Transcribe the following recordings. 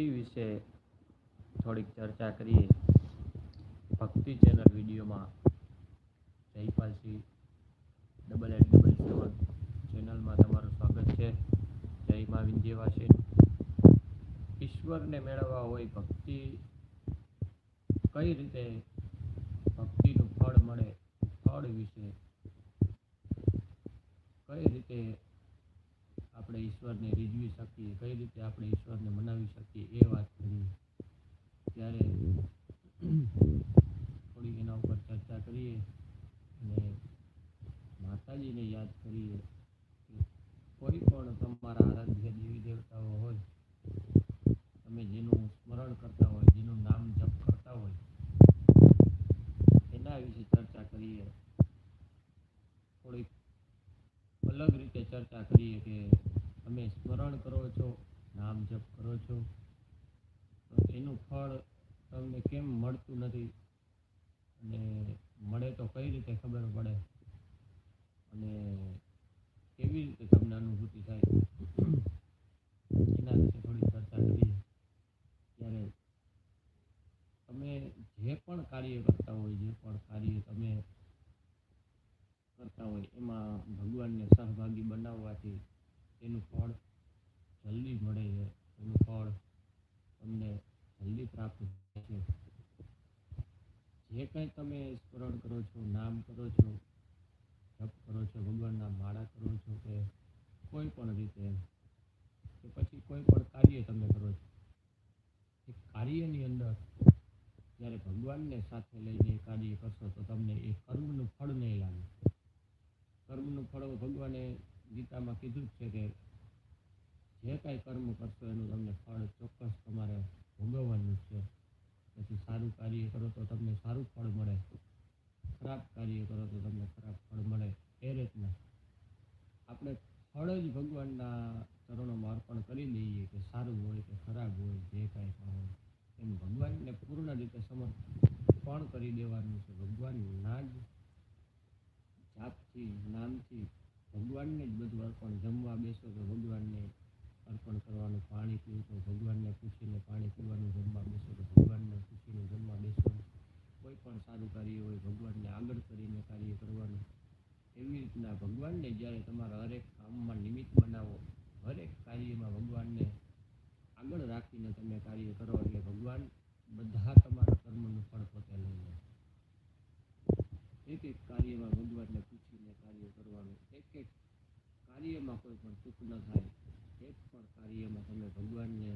ભક્તિ વિશે થોડીક ચર્ચા કરીએ. ભક્તિ ચેનલ વિડીયોમાં Jaipalsinh double eight double seven ચેનલમાં તમારું સ્વાગત છે. જય મા વિંધ્યવાસી ઈશ્વરને મેળવવા હોય ભક્તિ કઈ રીતે ભક્તિનું ફળ મળે? ફળ વિશે કઈ રીતે આપણે ઈશ્વરને રીઝવી શકીએ, કઈ રીતે આપણે ઈશ્વરને મનાવી શકીએ, એ વાત કરી ત્યારે થોડી એના ઉપર ચર્ચા કરીએ અને માતાજીને યાદ કરીએ કોઈ પણ તમારા આરાધ્ય દેવી દેવતાઓ હોય, તમે જેનું સ્મરણ કરતા હોય, જેનું નામ જપ કરતા હોય, એના વિશે ચર્ચા કરીએ. થોડીક અલગ રીતે ચર્ચા કરીએ કે તમે સ્મરણ કરો છો, નામ જપ કરો છો, તો એનું ફળ તમને કેમ મળતું નથી? અને મળે તો કઈ રીતે ખબર પડે? અને કેવી રીતે તમને અનુભૂતિ થાય? એના વિશે થોડી ચર્ચા કરીએ. ત્યારે તમે જે પણ કાર્ય કરતા હોય, જે પણ કાર્ય તમે કરતા હોય, એમાં ભગવાનને સહભાગી બનાવવાથી એનું ફળ જલ્દી મળે છે. એનું ફળ તમને જલ્દી પ્રાપ્ત થાય છે. જે કંઈ તમે સ્મરણ કરો છો, નામ કરો છો, જપ કરો છો, ભગવાનના માળા કરો છો કે કોઈ પણ રીતે, કે પછી કોઈ પણ કાર્ય તમે કરો છો, એ કાર્યની અંદર જ્યારે ભગવાનને સાથે લઈને કાર્ય કરશો તો તમને એ કર્મનું ફળ નહીં લાગે. કર્મનું ફળ ભગવાને ગીતામાં કીધું જ છે કે જે કાંઈ કર્મ કરશો એનું તમને ફળ ચોક્કસ તમારે ભોગવવાનું છે. પછી સારું કાર્ય કરો તો તમને સારું ફળ મળે. ખરાબ કાર્ય કરો તો તમને ખરાબ ફળ મળે. એ રીતના આપણે ફળ જ ભગવાનના ચરણોમાં અર્પણ કરી દઈએ કે સારું હોય કે ખરાબ હોય, જે કાંઈ પણ હોય. એમ ભગવાનને પૂર્ણ રીતે સમર્પણ કરી દેવાનું છે. ભગવાનના જ જાતથી, નામથી ભગવાનને જ બધું અર્પણ, જમવા બેસો તો ભગવાનને અર્પણ કરવાનું, પાણી પીવું તો ભગવાનને પૂછીને પાણી પીવાનું, જમવા બેસો તો ભગવાનને પૂછીને જમવા બેસવાનું કોઈ પણ સારું કાર્ય હોય, ભગવાનને આગળ કરીને કાર્ય કરવાનું. એવી રીતના ભગવાનને જ્યારે તમારા હરેક કામમાં નિમિત્ત બનાવો, હરેક કાર્યમાં ભગવાનને આગળ રાખીને તમે કાર્ય કરો એટલે ભગવાન બધા તમારા કર્મનું ફળ પોતે લઈ લે. એક એક કાર્યમાં ભગવાનને એક એક કાર્યમાં કોઈ પણ ચૂક ન થાય, એક પણ કાર્યમાં તમે ભગવાનને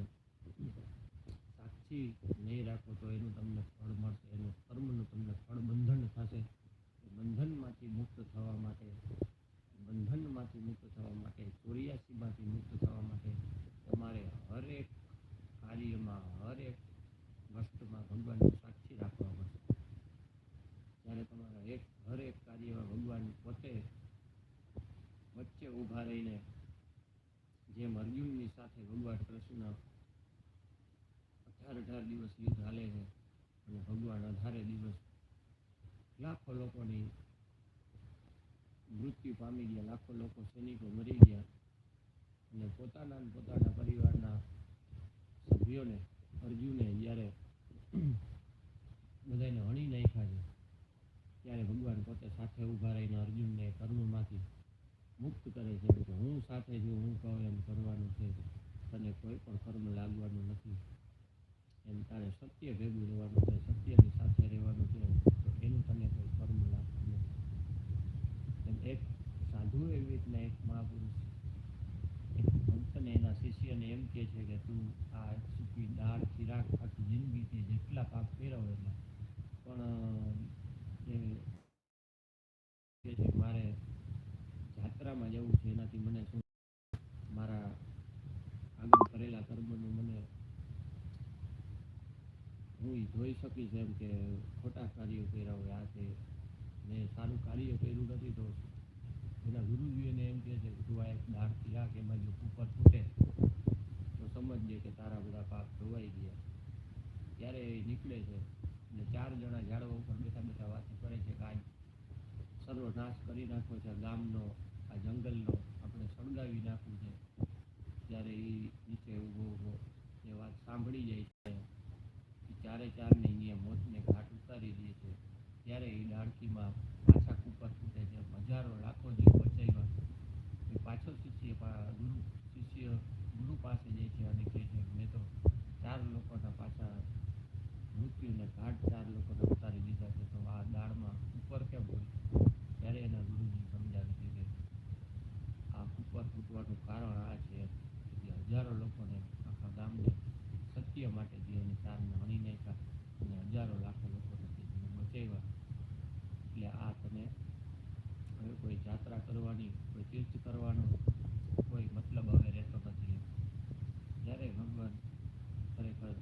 સાક્ષી નહીં રાખો તો એનું તમને ફળ મળશે, એનું કર્મનું તમને ફળ બંધન થશે બંધનમાંથી મુક્ત થવા માટે, બંધનમાંથી મુક્ત થવા માટે, ચોર્યાસીમાંથી મુક્ત થવા માટે તમારે હરેક કાર્યમાં હરેક વસ્તુમાં ભગવાનને સાક્ષી રાખવા પડશે જ્યારે તમારા એક હરેક કાર્યમાં ભગવાન પોતે વચ્ચે ઊભા રહીને જેમ અર્જુનની સાથે કૃષ્ણ અઢાર અઢાર દિવસ યુદ્ધ હાલે છે. અને ભગવાન અઢારે દિવસ લાખો લોકોની મૃત્યુ પામી ગયા, લાખો લોકો સૈનિકો મરી ગયા. અને પોતાના ને પોતાના પરિવારના સભ્યોને અર્જુને જ્યારે બધાને હણી નાખ્યા છે, ત્યારે ભગવાન પોતે સાથે ઊભા રહીને અર્જુનને કર્મમાંથી મુક્ત કરે છે કે હું સાથે છું, હું કહું એમ કરવાનું છે. તને કોઈ પણ કર્મ લાગવાનું નથી. એમ તારે સત્ય ભેગું રહેવાનું છે, સત્યની સાથે રહેવાનું છે, તો એનું તને કોઈ કર્મ લાગતું નથી. એમ એક સાધુ એવી રીતના એક મહાપુરુષ એક ભક્તને એના શિષ્યને એમ કહે છે કે તું આ સૂકી દાળ, ખીરાક, આખી જિંદગીથી જેટલા પાક ફેરવ એટલા. પણ એ કે છે મારે જાત્રામાં જવું છે, એનાથી મને શું કરેલા કર્મનું મને હું જોઈ શકીશ એમ કે ખોટા કાર્યો કર્યા હોય, આ તે ને સારું કાર્ય કર્યું નથી તો એના ગુરુજી એને એમ કહે છે તું આ એક દાળથી રાખ, એમાં જો કુકર ફૂટે, તો સમજજે કે તારા બધા પાક ધોવાઈ ગયા. ત્યારે એ નીકળે છે અને ચાર જણા ઝાડવા ઉપર બેઠા બેઠા વાત કરે છે કે સર્વ સર્વનાશ કરી નાખો છે. ગામનો, આ જંગલનો આપણે સળગાવી નાખવું છે. ત્યારે એ નીચે ઊભો ઊભો એ વાત સાંભળી જાય છે. એ ચારે ચારને મોતને ઘાટ ઉતારી દે છે. ત્યારે એ ડાળકીમાં પાછા કૂપર ફૂટે છે હજારો લાખો જીવ બચાવ્યા એ પાછો શિષ્ય પા- ગુરુ શિષ્ય ગુરુ પાસે જાય છે અને કહે છે મેં તો ચાર લોકોના પાછા મૃત્યુને ઘાટ ચાર લોકોને ઉતારી દીધા છે તો આ દાળમાં ઉપર કેમ હોય ત્યારે એના ગુરુજી સમજાવે છે કે આ ઉપર ફૂટવાનું કારણ આ છે કે હજારો લોકોને આખા ગામને સત્ય માટે જે એની ચારને હણી નાખ્યા અને હજારો લાખો લોકોને તે જીવ બચાવ્યા એટલે આ તને હવે કોઈ જાત્રા કરવાની કોઈ તીર્થ કરવાનો કોઈ મતલબ હવે રહેતો નથી જ્યારે ભગવાન ખરેખર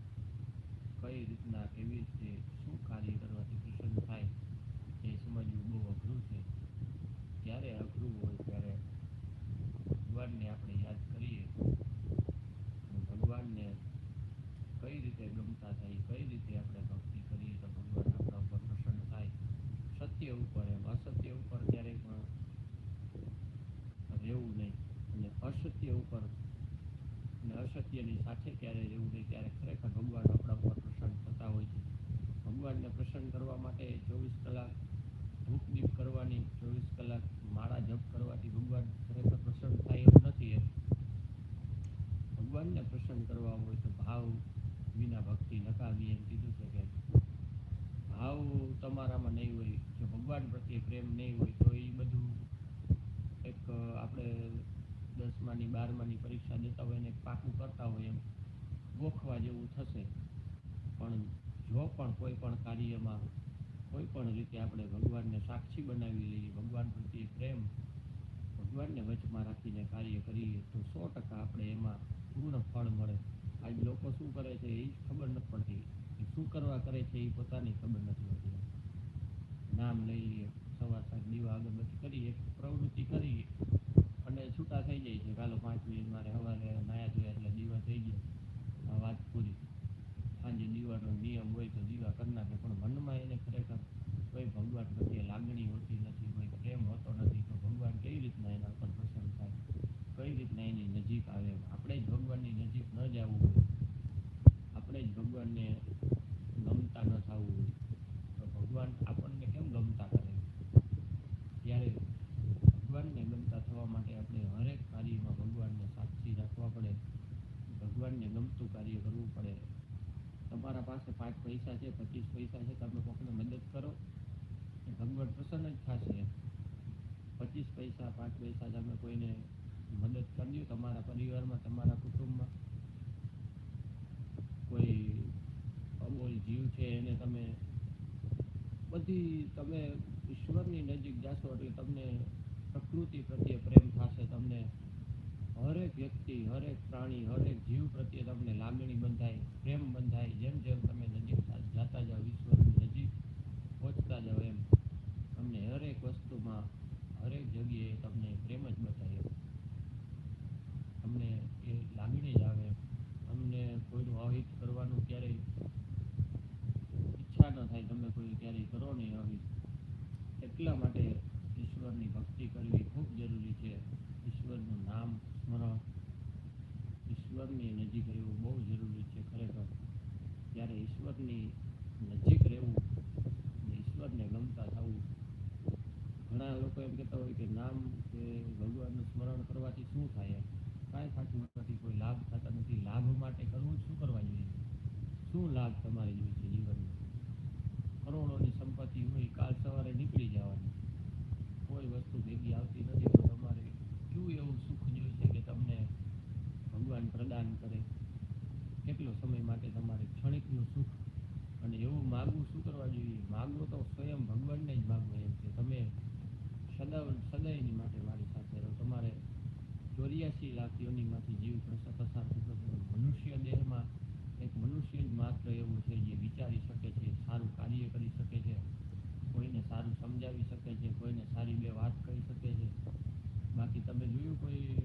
કઈ રીતના કેવી રીતે શું કાર્ય કરવાથી પ્રસન્ન થાય, એ સમજવું બહુ અઘરું છે. ત્યારે અઘરું હોય ત્યારે ભગવાનને આપણે યાદ કરીએ અને ભગવાનને કઈ રીતે ગમતા થાય કઈ રીતે આપણે ભક્તિ કરીએ તો ભગવાન આપણા ઉપર પ્રસન્ન થાય સત્ય ઉપર એમ અસત્ય ઉપર ક્યારેય પણ રહેવું નહીં અને અસત્ય ઉપર અને અસત્યની સાથે ક્યારે રહેવું નહીં ત્યારે ખરેખર ભગવાન આપણા ઉપર પ્રસન્ન થતા હોય છે ભગવાનને પ્રસન્ન કરવા માટે ચોવીસ કલાક ધૂપ દીપ કરવાની ચોવીસ કલાક માળા જપ કરવાથી ભગવાન ખરેખર પ્રસન્ન થાય એવું નથી એમ ભગવાનને પ્રસન્ન કરવા હોય તો ભાવ વિના ભક્તિ નકામી એમ કીધું છે કે ભાવ તમારામાં નહીં હોય, જો ભગવાન પ્રત્યે પ્રેમ નહીં હોય, તો એ બધું એક આપણે દસમાની, બારમાની પરીક્ષા દેતા હોય ને પાકું કરતા હોય એમ, ગોખવા જેવું થશે. પણ જો પણ કોઈ પણ કાર્યમાં, કોઈ પણ રીતે આપણે ભગવાનને સાક્ષી બનાવી લઈએ, ભગવાન પ્રત્યે પ્રેમ, ભગવાનને વચમાં રાખીને કાર્ય કરીએ, તો સો ટકા આપણે એમાં પૂર્ણ ફળ મળે. આજ લોકો શું કરે છે, એ ખબર નથી પડતી. કરવા કરે છે એ પોતાની ખબર નથી હોતી. નામ લઈ લઈએ, સવાર સાંજ દીવા અગરબત્તી કરીએ, પ્રવૃત્તિ કરી અને છૂટા થઈ જાય છે, કાલો પાંચ મિનિટ મારે સવારે નાયા ધોયા એટલે દીવા થઈ ગયા. આ વાત પૂરી. સાંજે દીવાનો નિયમ હોય તો દીવા કરી નાખે, પણ મનમાં એને ખરેખર કોઈ ભગવાન પ્રત્યે લાગણી હોતી નથી, કોઈ પ્રેમ હોતો નથી, તો ભગવાન કેવી રીતના એના ઉપર પ્રસન્ન થાય? કઈ રીતના એની નજીક આવે? આપણે જ ભગવાનની નજીક ન જવું હોય. આપણે જ ભગવાનને ગમતા ન થવું હોય તો ભગવાન આપણને કેમ ગમતા કરે ત્યારે ભગવાનને ગમતા થવા માટે આપણે હરેક કાર્યમાં ભગવાનને સાક્ષી રાખવા પડે ભગવાનને ગમતું કાર્ય કરવું પડે તમારા પાસે પાંચ પૈસા છે, પચીસ પૈસા છે, તમે કોઈને મદદ કરો. ભગવાન પ્રસન્ન જ થશે. પચીસ પૈસા, પાંચ પૈસા તમે કોઈને મદદ કરી દો તમારા પરિવારમાં, તમારા કુટુંબમાં કોઈ અમોલ જીવ છે, એને તમે બધી તમે ઈશ્વરની નજીક જાશો એટલે તમને પ્રકૃતિ પ્રત્યે પ્રેમ થશે, તમને હરેક વ્યક્તિ, હરેક પ્રાણી, હરેક જીવ પ્રત્યે તમને લાગણી બંધાય, પ્રેમ બંધાય, જેમ જેમ તમે નજીક જાતા જાઓ ઈશ્વરની નજીક પહોંચતા જાઓ એમ તમને હરેક વસ્તુમાં હરેક જગ્યાએ તમને પ્રેમ જ બતાવે તમને એ લાગણી જ આવે તમને કોઈનું અહિત કરવાનું ક્યારેય ઈચ્છા ન થાય તમે કોઈ ક્યારેય કરો નહીં અહિત એટલા માટે ઈશ્વરની ભક્તિ કરવી ખૂબ જરૂરી છે ઈશ્વરનું નામ સ્મરણ ઈશ્વરની નજીક રહેવું બહુ જરૂરી છે ખરેખર ત્યારે ઈશ્વરની નજીક રહેવું અને ઈશ્વરને ગમતા થવું ઘણા લોકો એમ કહેતા હોય કે નામ કે ભગવાનનું સ્મરણ કરવાથી શું થાય એમ કાંઈ થતું નથી કોઈ લાભ થતા નથી લાભ માટે કરવું જ શું કરવા જોઈએ શું લાભ તમારે જોઈએ છે જીવનમાં કરોડોની સંપત્તિ હોય, કાલ સવારે નીકળી જવાની. કોઈ વસ્તુ ભેગી આવતી નથી તો તમારે કયું એવું સુખ જોઈએ છે કે તમને ભગવાન પ્રદાન કરે કેટલો સમય માટે તમારે ક્ષણિકનું સુખ અને એવું માગવું શું કરવા જોઈએ માગવું તો સ્વયં ભગવાનને જ માગવું એમ કે તમે સદા સદાયની માટે મારી સાથે રહો તમારે ચોર્યાસી લાખ યોનિમાંથી જીવ પ્રસ- પસાર થતો હતો. મનુષ્ય દેહમાં એક મનુષ્ય જ માત્ર એવું છે જે વિચારી શકે છે સારું કાર્ય કરી શકે છે કોઈને સારું સમજાવી શકે છે, કોઈને સારી બે વાત કહી શકે છે. બાકી તમે જોયું કોઈ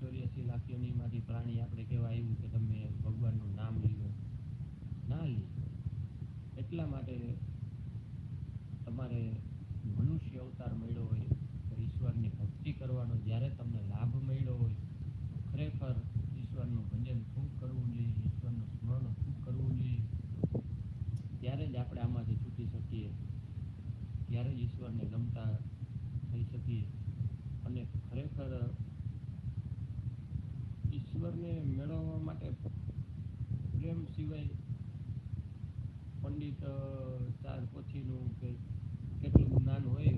ચોર્યાસી લાખ યોનિમાંથી પ્રાણી આપણે કહેવા આવ્યું કે તમે ભગવાનનું નામ લીધું ના લીધું એટલા માટે તમારે મનુષ્ય અવતાર મળ્યો હોય તો ઈશ્વરની ભક્તિ કરવાનો, જ્યારે તમને લાભ મળ્યો હોય ખરેખર ઈશ્વરનું ભજન ખૂબ કરવું જોઈએ, ઈશ્વરનું ત્યારે જ ઈશ્વરને ગમતા થઈ શકીએ. અને ખરેખર ઈશ્વરને મેળવવા માટે પ્રેમ સિવાય પંડિત ચાર પોથીનું કે કેટલું જ્ઞાન હોય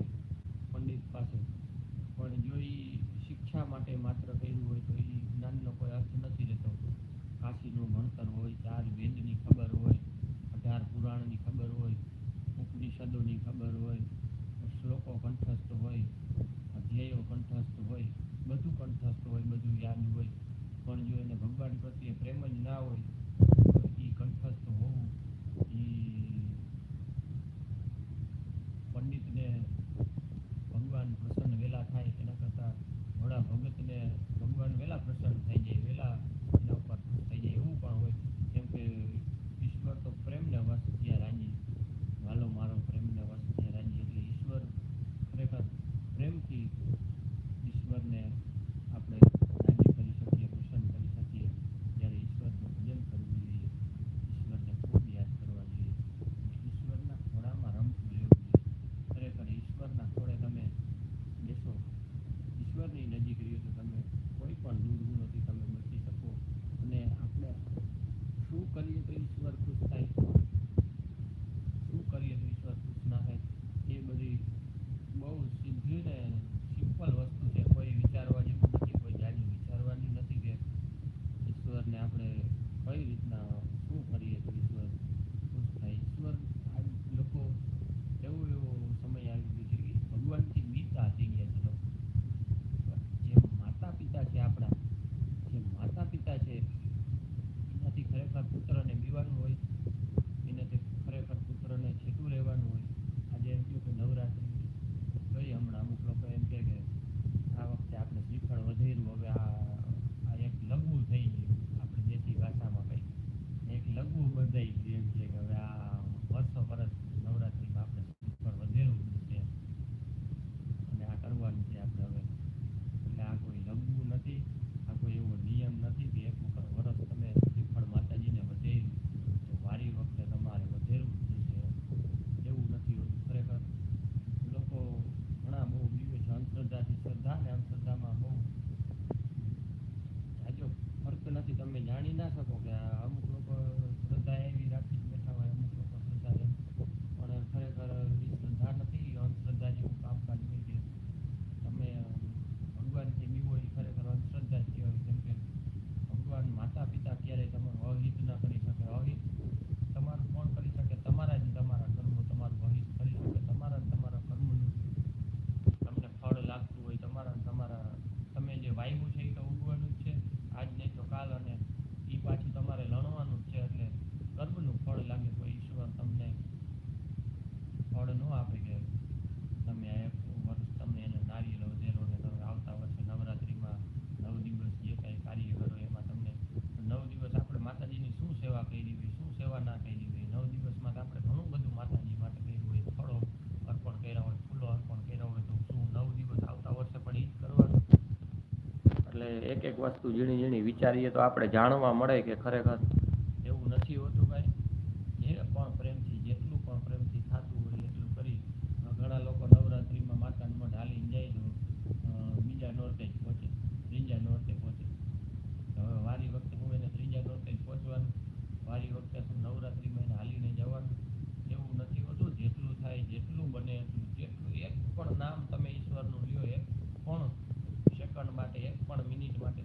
ભગતને ભગવાન વહેલા પ્રસન્ન થઈ જાય ఒకరిని పెంచి వరకు స్థాయి એક એક વસ્તુ ઝીણી ઝીણી વિચારીએ તો આપણે જાણવા મળે કે ખરેખર એવું નથી હોતું ભાઈ. જે પણ પ્રેમથી, જેટલું પણ પ્રેમથી થતું હોય એટલું કરી ઘણા લોકો નવરાત્રિમાં માતાનું મઢ હાલીને જાય તો બીજા નોરતે જ પહોંચે, ત્રીજા નોરતે પહોંચે. હવે વારી વખતે હું એને ત્રીજા નોરતે જ પહોંચવાનું, વારી વખતે શું નવરાત્રિમાં એને હાલીને જવાનું, એવું નથી હોતું. જેટલું થાય, જેટલું બને એટલું, જેટલું એક પણ નામ તમે ઈશ્વરનું લ્યો, એક પણ પણ મિનિટ માટે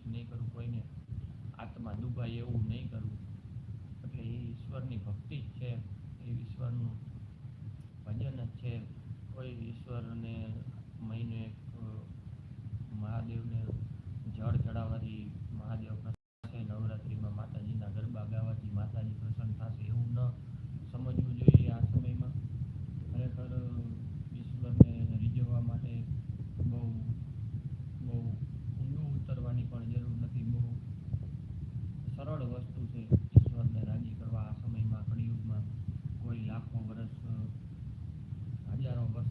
હિત નહીં કરું, કોઈને આત્મા દુભાય એવું નહીં કરવું એટલે એ ઈશ્વરની ભક્તિ જ છે, એ ઈશ્વરનું ભજન જ છે. કોઈ ઈશ્વરને મહિને મહાદેવને var.